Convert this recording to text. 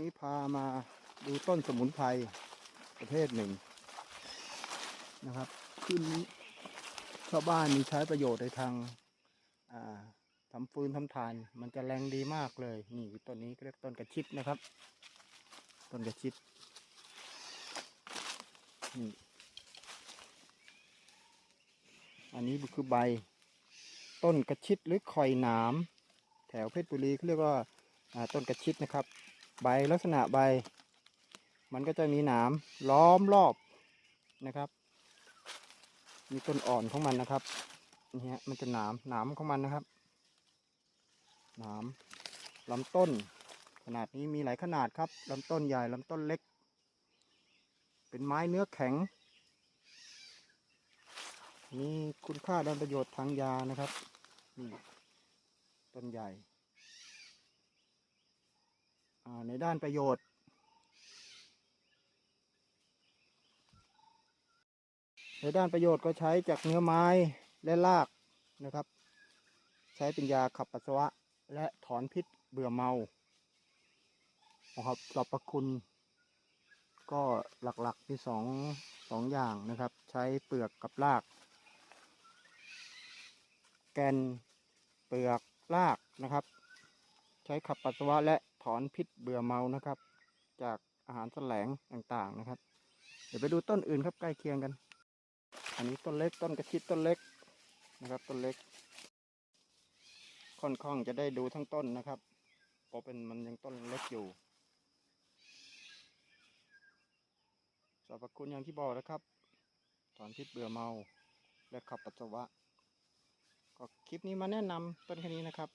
นี้พามาดูต้นสมุนไพรประเภทหนึ่งนะครับ ขึ้นชาวบ้านมีใช้ประโยชน์ในทางาทำฟืนทำทาน มันจะแรงดีมากเลย นี่ต้นนี้เรียกต้นกระชิดนะครับ ต้นกระชิดนี่อันนี้คือใบ ต้นกระชิดหรือคอยหนาม แถวเพชรบุรีเขาเรียกว่าอ่าต้นกระชิดนะครับ ใบลักษณะใบ มันก็จะมีหนามล้อมรอบนะครับ มีต้นอ่อนของมันนะครับนี่ฮะมันจะหนามหนามของมันนะครับ หนามลำต้น ขนาดนี้มีหลายขนาดครับลำต้นใหญ่ลำต้นเล็ก เป็นไม้เนื้อแข็ง มีคุณค่าด้านประโยชน์ทางยานะครับนี่ต้นใหญ่ ในด้านประโยชน์ ในด้านประโยชน์ก็ใช้จากเนื้อไม้และรากนะครับ ใช้เป็นยาขับปัสสาวะ และถอนพิษเบื่อเมานะครับสรรพคุณ ก็หลักๆมีสองสองอย่างนะครับ ใช้เปลือกกับราก แกนเปลือกรากนะครับ ใช้ขับปัสสาวะและ ถอนพิษเบื่อเมานะครับ จากอาหารแสลงต่างๆนะครับ เดี๋ยวไปดูต้นอื่นครับใกล้เคียงกัน อันนี้ต้นเล็กต้นกระชิดต้นเล็กนะครับต้นเล็ก ค่อนข้างจะได้ดูทั้งต้นนะครับเพราะเป็นมันยังต้นเล็กอยู่สรรพคุณอย่างที่บอกนะครับ ถอนพิษเบื่อเมาและขับปัสสาวะก็คลิปนี้มาแนะนำต้นแค่นี้นะครับ